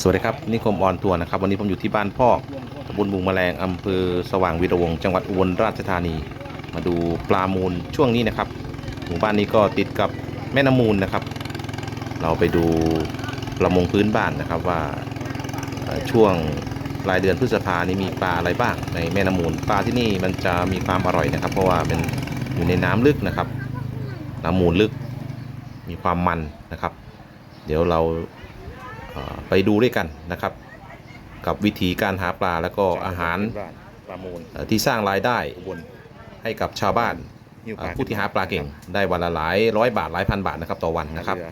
สวัสดีครับนิคมออนทัวนะครับ วันนี้ผมอยู่ที่บ้านพอกตำบลบุงแมลงอำเภอสว่างวีระวงจังหวัดอุบลราชธานี มาดูปลามูลช่วงนี้นะครับหมู่บ้านนี้ก็ติดกับแม่น้ำมูลนะครับ เราไปดูประมงพื้นบ้านนะครับว่าช่วงปลายเดือนพฤษภานี้มีปลาอะไรบ้างในแม่น้ำมูล ปลาที่นี่มันจะมีความอร่อยนะครับ เพราะว่าเป็นอยู่ในน้ำลึกนะครับ น้ำมูลลึกมีความมันนะครับ เดี๋ยวเรา ไปดูด้วยกันนะครับ กับวิธีการหาปลาแล้วก็อาหารปลามูลเอ่อที่สร้างรายได้อุบลให้กับชาวบ้านหิ้วปเอ่ลาอผู้ที่หาปลาเก่ง ได้วันละหลายร้อยบาทหลายพันบาทนะครับต่อวันนะครับเอ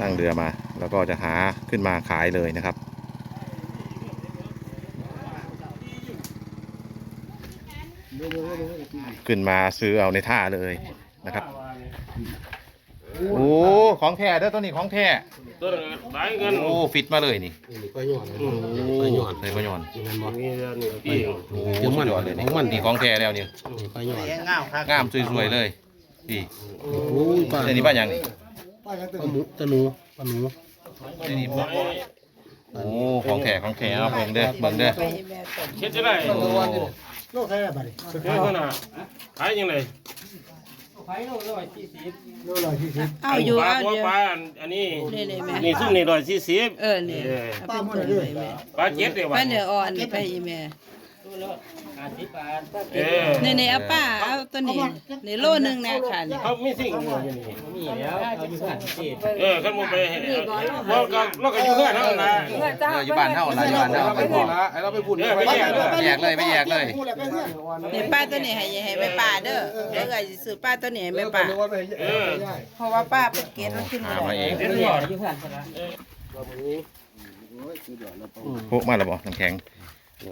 นั่งเรือมา แล้วก็จะหาขึ้นมาขายเลยนะครับขึ้นมาซื้อเอาในท่าเลยนะครับ โอ้ ของแท้เด้อตัวนี้ของแท้ ตัวหลายเงินโอ้ฟิตมาเลยนี่นี่ก็ย้อนโอ้ก็ย้อนใส่ก็ย้อนนี่มันบ่นี่เดือนนี่ปีโอ้สุดยอดเลยนี่นี่ของแท้แล้วนี่นี่ก็ย้อนงามสวยๆเลยนี่โอ้ยป้าเดี๋ยวนี้บ้านหยังนี่ป้าหมูตะหนูป้าหนูเดี๋ยวนี้บ่โอ้ของแท้ของแท้เอาเบิ่งเด้อเบิ่งเด้อเช็ดจะได้โอ้โลกแค่บัดนี้เฮ้ยคนน่ะขายยังไง โลร้อยที่สิบเอาอยู่ปลาเอาตัวเดี๋ยวปลาอันนี้นี่นี่แม่นี่ซุ่มนี่ร้อยสี่สิบเออนี่เอาไปเปิดไว้แม่ปลาเจ็ดเดียวไปเดี๋ยวอ่อนไปอีแม่ เออนี่นี่เอาป้าเอาตัวนี้นี่โลนึงนะค่ะนี่เขาไม่สิ่งอยู่นี่นี่แล้วเอาอยู่สั่นสิเออขึ้นมาไปเราก็เราก็อยู่เพื่อนเท่านั้นนะเอออยู่บ้านเฮาล่ะอยู่บ้านเฮาไปพอไอ้เราไปพูดเออไปแยกไปแยกเลยไปแยกเลยนี่ป้าตัวนี้ให้ให้ไปป้าเด้อเดี๋ยวก็สิซื้อป้าตัวนี้ให้ไปป้าเออเพราะว่าป้าเป็นเกณฑ์มันขึ้นหามามาเองเด็ดยอดพวกมาแล้วบ่น้ำแข็ง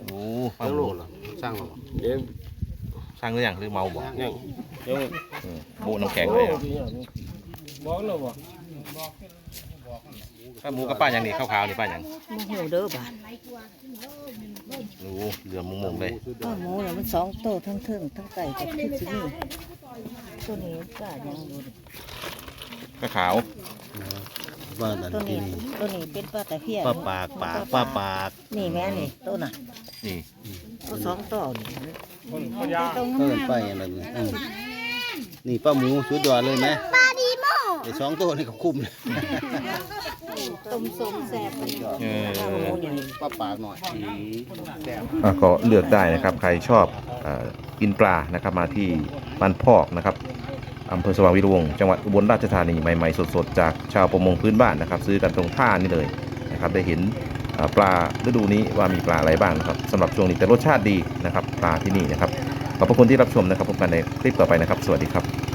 โอ้ฟัตั้งงโลลูดล่ะสร้างหรอเดี๋ยวสร้างหรือยังหรือเมาบ่เดี๋ยวเดี๋ยวเออโบน้ำแข็งเลยอะบอกแล้วบ่ป้าหมูกับป้าหยังนี่ขาวๆนี่ป้าหยังโมโหเด้อบ้านโอ้เรือมุงๆเลยป้าหมูเนี่ยมันสองโตทั้งเทิงทั้งไก่กับที่สินี่ตัวนี้ป้ายังอยู่นี่ก็ขาว บ้านอันตัวที่นี้นี่ตัวนี้เป็นป้าตะเพียนป้าปากปากป้าปาก นี่แม่นี่ตัวน่ะนี่ตัวสองโตนี่คนคนยาตรงเพิ่นไปอันนั้นอืมนี่ป้าหมูสุดยอดเลยไหมปลาดีโม่ไอ้สองตัวนี่ก็คุ้มเลยต้มส้มแซ่บมันเออป้าหมูเนี่ยป้าปากหน่อยแซ่บ อะก็เลือกได้นะครับใครชอบเอ่อกินปลานะครับมาที่บ้านพอกนะครับ อำเภอสว่างวิรวงจังหวัดอุบลราชธานีใหม่ๆสดๆจากชาวประมงพื้นบ้านนะครับ ซื้อกันตรงท่านี่เลยนะครับได้เห็นปลาฤดูนี้ว่ามีปลาอะไรบ้างนะครับสำหรับช่วงนี้แต่รสชาติดีนะครับปลาที่นี่นะครับขอบพระคุณที่รับชมนะครับพบกันในคลิปต่อไปนะครับ สวัสดีครับ